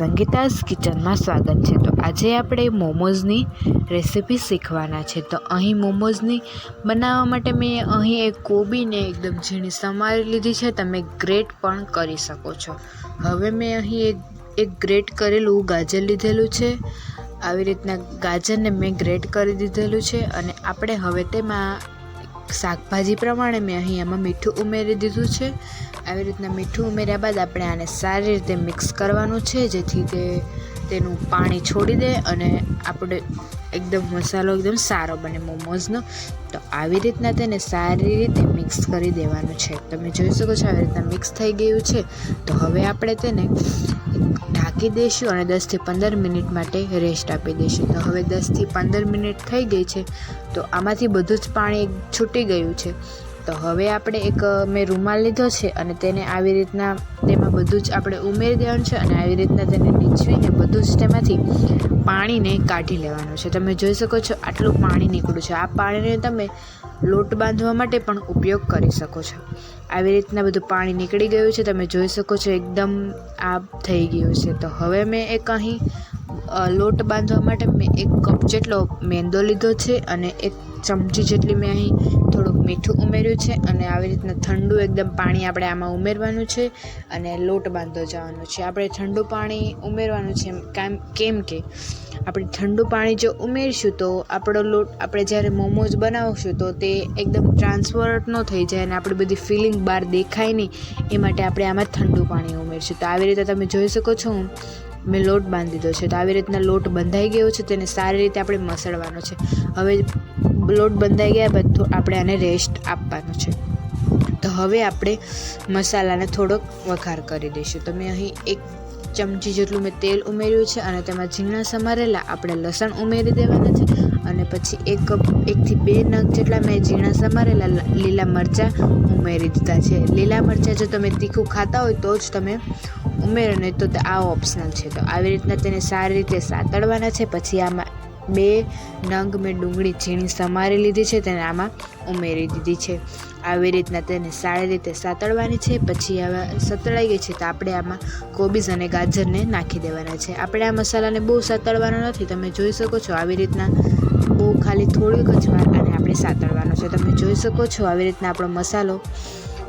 સંગીતાસ કિચનમાં સ્વાગત છે. તો આજે આપણે મોમોઝની રેસીપી શીખવાના છે. તો અહીં મોમોઝની બનાવવા માટે મેં અહીં એક કોબીને એકદમ ઝીણી સમારી લીધી છે. તમે ગ્રેટ પણ કરી શકો છો. હવે મેં અહીં એક એક ગ્રેટ કરેલું ગાજર લીધેલું છે. આવી રીતના ગાજરને મેં ગ્રેટ કરી દીધેલું છે અને આપણે હવે તેમાં શાકભાજી પ્રમાણે મેં અહીં એમાં મીઠું ઉમેરી દીધું છે. આવી રીતના મીઠું ઉમેર્યા બાદ આપણે આને સારી રીતે મિક્સ કરવાનું છે, જેથી તે તેનું પાણી છોડી દે અને આપણે એકદમ મસાલો એકદમ સારો બને મોમોઝનો. તો આવી રીતના તેને સારી રીતે મિક્સ કરી દેવાનું છે. તમે જોઈ શકો છો આવી રીતના મિક્સ થઈ ગયું છે. તો હવે આપણે તેને ઢાંકી દઈશું અને દસથી પંદર મિનિટ માટે રેસ્ટ આપી દઈશું. તો હવે દસથી પંદર મિનિટ થઈ ગઈ છે. તો આમાંથી બધું જ પાણી છૂટી ગયું છે. તો હવે આપણે એક મેં રૂમાલ લીધો છે અને તેને આવી રીતના તેમાં બધું જ આપણે ઉમેરી દેવાનું છે અને આવી રીતના તેને નીચવીને બધું જ તેમાંથી પાણીને કાઢી લેવાનું છે. તમે જોઈ શકો છો આટલું પાણી નીકળ્યું છે. આ પાણીને તમે લોટ બાંધવા માટે પણ ઉપયોગ કરી શકો છો. આવી રીતના બધું પાણી નીકળી ગયું છે. તમે જોઈ શકો છો એકદમ આ થઈ ગયું છે. તો હવે મેં એક અહીં લોટ બાંધવા માટે મેં એક કપ જેટલો મેંદો લીધો છે અને એક ચમચી જેટલી મેં અહીં થોડુંક મીઠું ઉમેર્યું છે અને આવી રીતના ઠંડુ એકદમ પાણી આપણે આમાં ઉમેરવાનું છે અને લોટ બાંધતો જવાનું છે. આપણે ઠંડુ પાણી ઉમેરવાનું છે કામ, કેમ કે આપણે ઠંડુ પાણી જો ઉમેરશું તો આપણો લોટ, આપણે જ્યારે મોમોઝ બનાવશું તો તે એકદમ ટ્રાન્સફર ન થઈ જાય અને આપણી બધી ફિલિંગ બહાર દેખાય નહીં. એ માટે આપણે આમાં ઠંડુ પાણી ઉમેરશું. તો આવી રીતે તમે જોઈ શકો છો મેં લોટ બાંધી દીધો છે. તો આવી રીતના લોટ બંધાઈ ગયો છે તેને સારી રીતે આપણે મસળવાનો છે. હવે લોટ બંધાઈ ગયા બાદ આપણે આને રેસ્ટ આપવાનો છે. તો હવે આપણે મસાલાને થોડોક વઘાર કરી દઈશું. તો મેં અહીં એક ચમચી જેટલું મેં તેલ ઉમેર્યું છે અને તેમાં ઝીણા સમારેલા આપણે લસણ ઉમેરી દેવાના છે અને પછી એક કપ, એકથી બે નગ જેટલા મેં ઝીણા સમારેલા લીલા મરચાં ઉમેરી દીધા છે. લીલા મરચાં જો તમે તીખું ખાતા હોય તો જ તમે ઉમેરો, નહીં તો આ ઓપ્શનલ છે. તો આવી રીતના તેને સારી રીતે સાતળવાના છે. પછી આમાં બે નંગ મેં ડુંગળી ઝીણી સમારી લીધી છે, તેને આમાં ઉમેરી દીધી છે. આવી રીતના તેને સારી રીતે સાતળવાની છે, પછી હવે સતળાઈ ગઈ છે, તો આપણે આમાં કોબીઝ અને ગાજરને નાખી દેવાના છે. આપણે આ મસાલાને બહુ સાતળવાનો નથી, તમે જોઈ શકો છો આવી રીતના બહુ ખાલી થોડીક જ વાર અને આપણે સાતળવાનો છે. તમે જોઈ શકો છો આવી રીતના આપણો મસાલો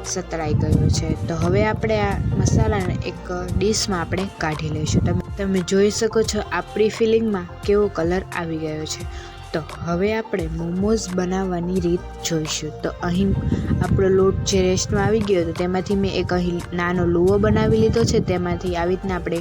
સતળાઈ ગયો છે. તો હવે આપણે આ મસાલાને એક ડીશમાં આપણે કાઢી લઈશું. તમે તમે જોઈ શકો છો આપણી ફિલિંગમાં કેવો કલર આવી ગયો છે. તો હવે આપણે મોમોઝ બનાવવાની રીત જોઈશું. તો અહીં આપણો લોટ જે રેસ્ટમાં આવી ગયો હતો તેમાંથી મેં એક અહીં નાનો લુવો બનાવી લીધો છે. તેમાંથી આવી રીતના આપણે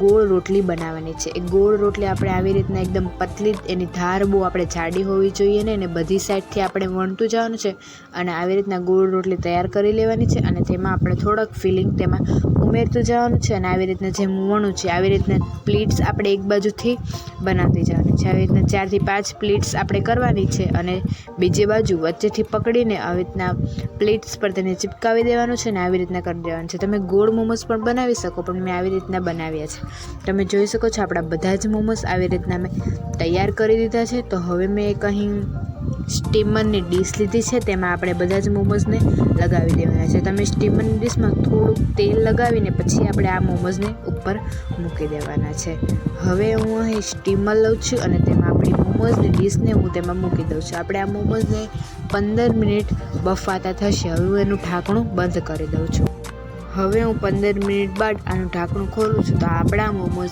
ગોળ રોટલી બનાવવાની છે. એ ગોળ રોટલી આપણે આવી રીતના એકદમ પતલી એની ધાર બહુ આપણે જાડી હોવી જોઈએ ને અને બધી સાઈડથી આપણે વણતું જવાનું છે અને આવી રીતના ગોળ રોટલી તૈયાર કરી લેવાની છે અને તેમાં આપણે થોડોક ફિલિંગ તેમાં ઉમેરતું જવાનું છે અને આવી રીતના જે વણું છે આવી રીતના પ્લીટ્સ આપણે એક બાજુથી બનાવતી જવાની છે. આવી રીતના ચારથી પાંચ પ્લીટ્સ આપણે કરવાની છે અને બીજી બાજુ વચ્ચેથી પકડીને આવી રીતના પ્લેટ્સ પર તેને ચિપકાવી દેવાનું છે ને આવી રીતના કરી દેવાનું છે. તમે ગોળ મોમોસ પણ બનાવી શકો, પણ મેં આવી રીતના બનાવ્યા છે. તમે જોઈ શકો છો આપણા બધા જ મોમોસ આવી રીતના મેં તૈયાર કરી દીધા છે. તો હવે મેં અહીં સ્ટીમરની ડીશ લીધી છે, તેમાં આપણે બધા જ મોમોઝને લગાવી દેવાના છે. તમે સ્ટીમરની ડીશમાં થોડુંક તેલ લગાવીને પછી આપણે આ મોમોઝને ઉપર મૂકી દેવાના છે. હવે હું અહીં સ્ટીમર લઉં છું અને તેમાં આપણી મોમોઝની ડીશને હું તેમાં મૂકી દઉં છું. આપણે આ મોમોઝને પંદર મિનિટ બફાતા થશે. હવે હું એનું ઢાંકણું બંધ કરી દઉં છું. હવે હું પંદર મિનિટ બાદ આનું ઢાંકણું ખોલું છું. તો આપણા મોમોઝ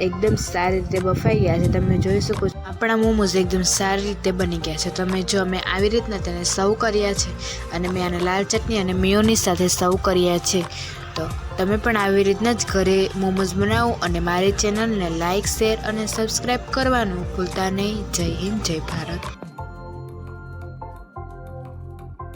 એકદમ સારી રીતે બફાઈ ગયા છે. તમે જોઈ શકો છો. આપણા મોમોઝ એકદમ સારી રીતે બની ગયા છે. તમે જો મેં આવી રીતના તેને સર્વ કર્યા છે અને મેં આને લાલ ચટણી અને મિયોની સાથે સર્વ કર્યા છે. તો તમે પણ આવી રીતના જ ઘરે મોમોઝ બનાવો અને મારી ચેનલને લાઇક શેર અને સબસ્ક્રાઈબ કરવાનું ભૂલતા નહીં. જય હિન્દ, જય ભારત.